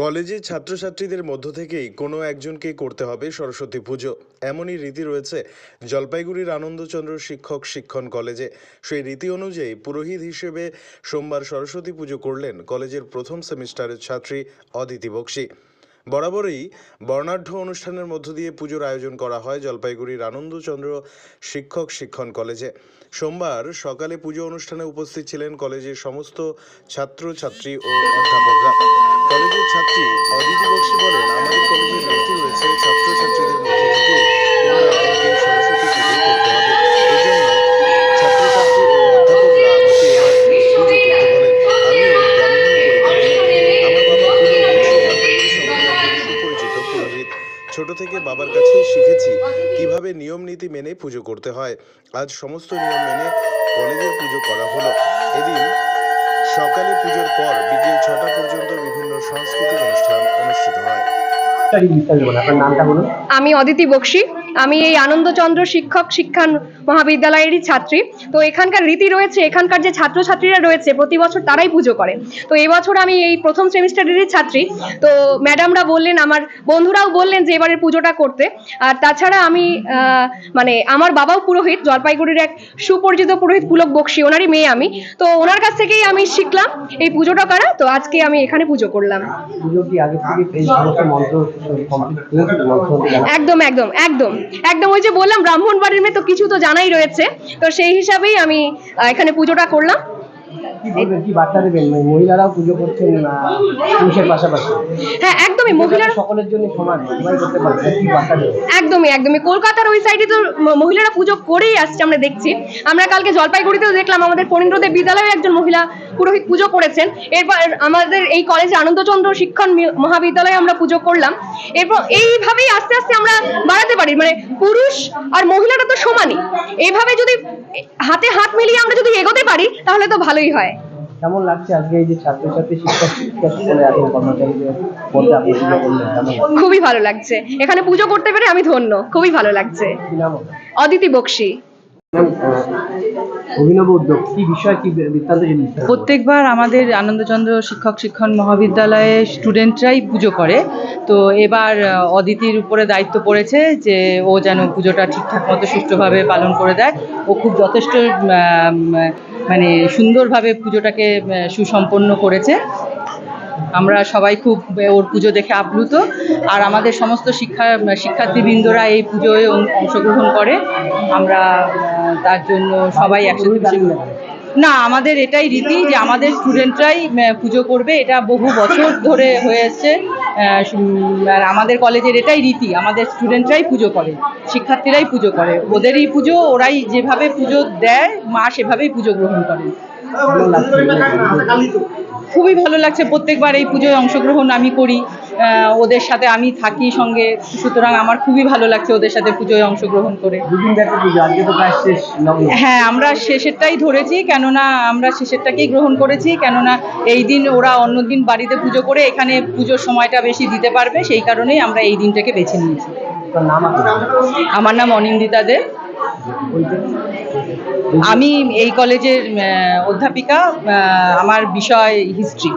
কলেজে ছাত্রছাত্রীদের মধ্য থেকেই কোনো একজনকে করতে হবে সরস্বতী পুজো। এমনই রীতি রয়েছে জলপাইগুড়ির আনন্দচন্দ্র শিক্ষক শিক্ষণ কলেজে। সেই রীতি অনুযায়ী পুরোহিত হিসেবে সোমবার সরস্বতী পুজো করলেন কলেজের প্রথম সেমিস্টারের ছাত্রী অদিতি বক্সি। বরাবরই বর্ণাঢ্য অনুষ্ঠানের মধ্য দিয়ে পুজোর আয়োজন করা হয় জলপাইগুড়ির আনন্দচন্দ্র শিক্ষক শিক্ষণ কলেজে। সোমবার সকালে পুজো অনুষ্ঠানে উপস্থিত ছিলেন কলেজের সমস্ত ছাত্র, ছাত্রী ও অধ্যাপকরা। কলেজের ছাত্রী অদিতি বক্সী বলেন, আমাদের কলেজের রীতি রয়েছে, ছাত্রছাত্রীদের মধ্যে থেকে থেকে বাবার কাছে শিখেছি কীভাবে নিয়ম নীতি মেনে পুজো করতে হয়। আজ সমস্ত নিয়ম মেনে কলেজের পুজো করা হলো। এদিন সকালে পুজোর পর বিকেল ছটা পর্যন্ত বিভিন্ন সাংস্কৃতিক অনুষ্ঠান অনুষ্ঠিত হয়। আমি অদিতি বক্সি। আমি এই আনন্দচন্দ্র শিক্ষক শিক্ষা মহাবিদ্যালয়েরই ছাত্রী। তো এখানকার রীতি রয়েছে এখানকার যে ছাত্রছাত্রীরা রয়েছে প্রতি বছর তারাই পুজো করে। তো এবছর আমি এই প্রথম সেমিস্টারেরই ছাত্রী। তো ম্যাডামরা বললেন আমার বন্ধুরাও বললেন যে এবারে পুজোটা করতে। আর তাছাড়া আমি আহ, মানে আমার বাবাও পুরোহিত জলপাইগুড়ির এক সুপরিচিত পুরোহিত পুলক বক্সি ওনারই মেয়ে আমি। তো ওনার কাছ থেকেই আমি শিখলাম এই পুজোটা করা। তো আজকে আমি এখানে পুজো করলাম। জানা একদম একদম একদম। একদম ওই যে বললাম ব্রাহ্মণ বাড়ির মেয়ে তো কিছু তো জানাই রয়েছে। তো সেই হিসাবেই আমি এখানে পুজোটা করলাম। কি বলবেন কি বার্তা দেবেন? মানে মহিলারাও পুজো করছেন না পুরুষের পাশাপাশি? হ্যাঁ একদমই মহিলারা সকলের জন্য সমান সবাই করতে পারবে কি বার্তা দেবেন? একদমই একদমই। কলকাতার ওই সাইডে তো মহিলারা পুজো করেই আসছে আমরা দেখছি। আমরা কালকে জলপাইগুড়িতেও দেখলাম আমাদের ফণীন্দ্রদেব বিদ্যালয়ে একজন মহিলা পুরোহিত পুজো করেছেন। এরপর আমাদের এই কলেজে আনন্দচন্দ্র শিক্ষণ মহাবিদ্যালয়ে আমরা পুজো করলাম। এরপর এইভাবেই আস্তে আস্তে আমরা বাড়াতে পারি। মানে পুরুষ আর মহিলারা তো সমানই। এইভাবে যদি হাতে হাত মিলিয়ে আমরা যদি এগোতে পারি তাহলে তো ভালোই হয়। কেমন লাগছে আজকে এই যে ছাত্রছাত্রী শিক্ষক শিক্ষক সকলে আছেন কর্মচারীদের মধ্যে আপনি পুজো করলেন কেমন খুবই ভালো লাগছে। এখানে পুজো করতে পেরে আমি ধন্য। খুবই ভালো লাগছে? অদিতি বক্সি। অভিনব উদ্যোগ কি বিষয় কি বৃত্তান্ত যদি বিস্তারিত বলেন। প্রত্যেকবার আমাদের আনন্দচন্দ্র শিক্ষক শিক্ষণ মহাবিদ্যালয়ে স্টুডেন্টরাই পুজো করে। তো এবার অদিতির উপরে দায়িত্ব পড়েছে যে ও যেন পুজোটা ঠিকঠাক মতো সুষ্ঠুভাবে পালন করে দেয়। ও খুব যথেষ্ট মানে সুন্দরভাবে পুজোটাকে সুসম্পন্ন করেছে। আমরা সবাই খুব ওর পুজো দেখে আপ্লুত। আর আমাদের সমস্ত শিক্ষা, শিক্ষার্থীবৃন্দরা এই পুজোয় অংশগ্রহণ করে। আমরা তার জন্য সবাই একসাথে না আমাদের এটাই রীতি যে আমাদের স্টুডেন্টরাই পুজো করবে। এটা বহু বছর ধরে হয়ে এসছে। আর আমাদের কলেজের এটাই রীতি। আমাদের স্টুডেন্টরাই পুজো করে শিক্ষার্থীরাই পুজো করে। ওদেরই পুজো ওরাই যেভাবে পুজো দেয় মা সেভাবেই পুজো গ্রহণ করে। খুবই ভালো লাগছে। প্রত্যেকবার এই পুজোয় অংশগ্রহণ আমি করি। ওদের সাথে আমি থাকি সঙ্গে সুতরাং আমার খুবই ভালো লাগছে ওদের সাথে পুজোয় অংশগ্রহণ করে। হ্যাঁ আমরা শেষেরটাই ধরেছি কেননা আমরা শেষেরটাকেই গ্রহণ করেছি কেননা এই দিন ওরা অন্যদিন বাড়িতে পুজো করে এখানে পুজোর সময়টা বেশি দিতে পারবে সেই কারণেই আমরা এই দিনটাকে বেছে নিয়েছি। আমার নাম অনিন্দিতা দে। আমি এই কলেজের অধ্যাপিকা আমার বিষয় হিস্ট্রি।